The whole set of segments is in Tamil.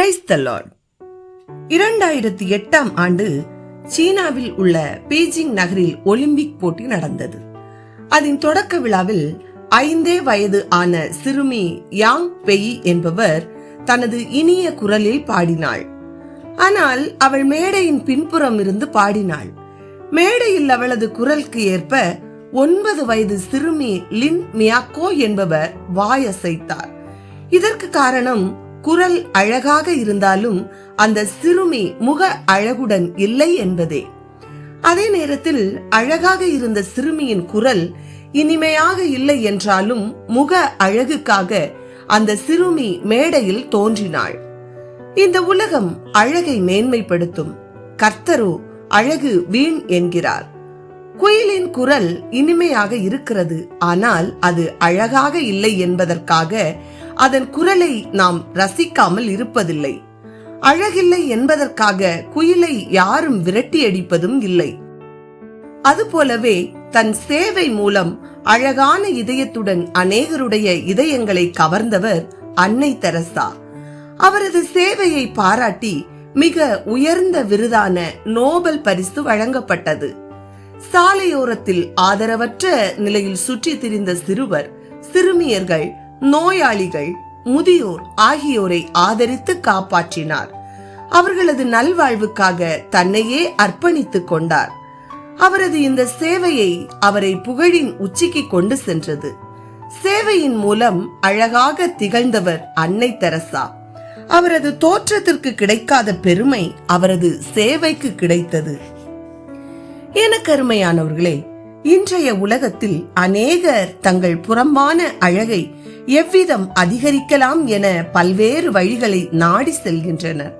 பிரைஸ் த லார்ட் இரண்டாயிரத்தி எட்டாம் ஆண்டு சீனாவில் உள்ள பீஜிங் நகரில் ஒலிம்பிக் போட்டி நடந்தது. அதன் தொடக்க விழாவில் ஐந்தே வயது ஆன சிறுமி யாங் பெய் என்பவர் தனது இனிய குரலில் பாடினாள். ஆனால் அவள் மேடையின் பின்புறம் இருந்து பாடினாள். மேடையில் அவளது குரலுக்கு ஏற்ப ஒன்பது வயது சிறுமி லின் மியாக்கோ என்பவர் வாயசைத்தார். இதற்கு காரணம் குரல் அழகாக இருந்தாலும் அந்த சிறுமி முக அழகுடன் இல்லை என்பதே. அதே நேரத்தில் அழகாக இருந்த சிறுமியின் குரல் இனிமையாக இல்லை என்றாலும் முக அழகுக்காக அந்த சிறுமி மேடையில் தோன்றினாள். இந்த உலகம் அழகை மேன்மைப்படுத்தும். கர்த்தரோ அழகு வீண் என்கிறார். குயிலின் குரல் இனிமையாக இருக்கிறது. ஆனால் அது அழகாக இல்லை என்பதற்காக அதன் குரலை நாம் ரசிக்காமல் இருப்பதில்லை. அழகில்லை என்பதற்காக குயிலை யாரும் விரட்டி அடிப்பதும் இல்லை. அதுபோலவே தன் சேவை மூலம் அழகான இதயத்துடன் அநேகருடைய இதயங்களை கவர்ந்தவர் அன்னை தெரசா. அவரது சேவையை பாராட்டி மிக உயர்ந்த விருதான நோபல் பரிசு வழங்கப்பட்டது. சாலையோரத்தில் ஆதரவற்ற நிலையில் சுற்றி திரிந்த சிறுவர் சிறுமியர்கள் நோயாளிகள் முதியோர் ஆகியோரை ஆதரித்து காப்பாற்றினார். அவர்களது நல்வாழ்வுக்காக தன்னையே அர்ப்பணித்துக் கொண்டார். அவரது இந்த சேவையை அவரை புகழின் உச்சிக்கு கொண்டு சென்றது. சேவையின் மூலம் அழகாக திகழ்ந்தவர் அன்னை தெரசா. அவரது தோற்றத்திற்கு கிடைக்காத பெருமை அவரது சேவைக்கு கிடைத்தது. எனக்கருமையானவர்களே இன்றைய உலகத்தில் அநேகர் தங்கள் புறம்பான அழகை எவ்விதம் அதிகரிக்கலாம் என பல்வேறு வழிகளை நாடி செல்கின்றனர்.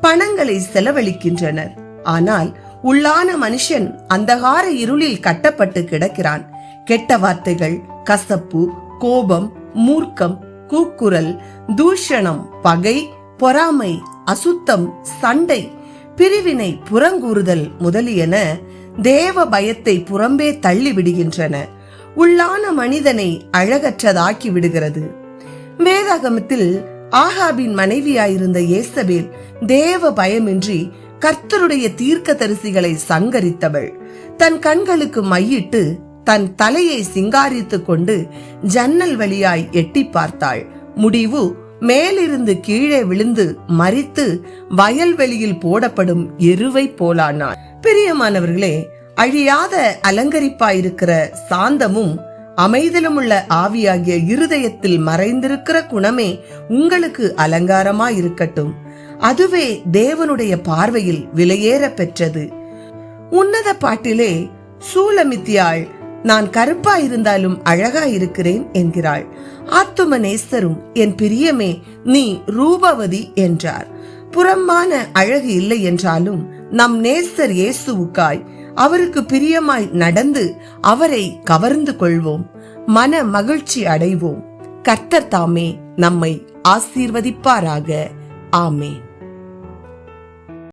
பணங்களை செலவழிக்கின்றனர். ஆனால் உள்ளான மனுஷன் அந்தகார இருளில் கட்டப்பட்டு கிடக்கிறான். கெட்ட வார்த்தைகள் கசப்பு கோபம் மூர்க்கம் கூக்குரல் தூஷணம் பகை பொறாமை அசுத்தம் சண்டை பிரிவினை புறங்கூறுதல் முதலியன தேவ பயத்தை புறம்பே தள்ளி விடுகின்றன உள்ளான மனிதனை அழகற்றதாக்கி விடுகிறது. வேதாகமத்தில் ஆகாபின் மனைவியாயிருந்த ஏசபேல் தேவ பயமின்றி கர்த்தருடைய தீர்க்க தரிசிகளை சங்கரித்தவள். தன் கண்களுக்கு மையிட்டு தன் தலையை சிங்காரித்துக் கொண்டு ஜன்னல் வழியாய் எட்டி பார்த்தாள். முடிவு மேலிருந்து கீழே விழுந்து மறித்து வயல்வெளியில் போடப்படும் எருவை போலானாள். பிரியமானவர்களே அழியாத அலங்கரிப்பாயிருக்கிற சாந்தமும் அமைதலும் உள்ள ஆவியாகிய இருதயத்தில் மறைந்திருக்கிற குணமே உங்களுக்கு அலங்காரமா இருக்கட்டும் அதுவே தேவனுடைய பார்வையில் விலையேற பெற்றது. உன்னத பாட்டிலே சூலமித்தியாள் நான் கருப்பா இருந்தாலும் அழகா இருக்கிறேன் என்கிறாள். ஆத்தும நேசரும் என் பிரியமே நீ ரூபவதி என்றார். புறம்பான அழகு இல்லை என்றாலும் நம் நேசர் இயேசுவுக்காய் அவருக்கு பிரியமாய் நடந்து அவரை கவர்ந்து கொள்வோம். மன மகிழ்ச்சி அடைவோம். கர்த்தர் தாமே நம்மை ஆசீர்வதிப்பாராக. ஆமேன்.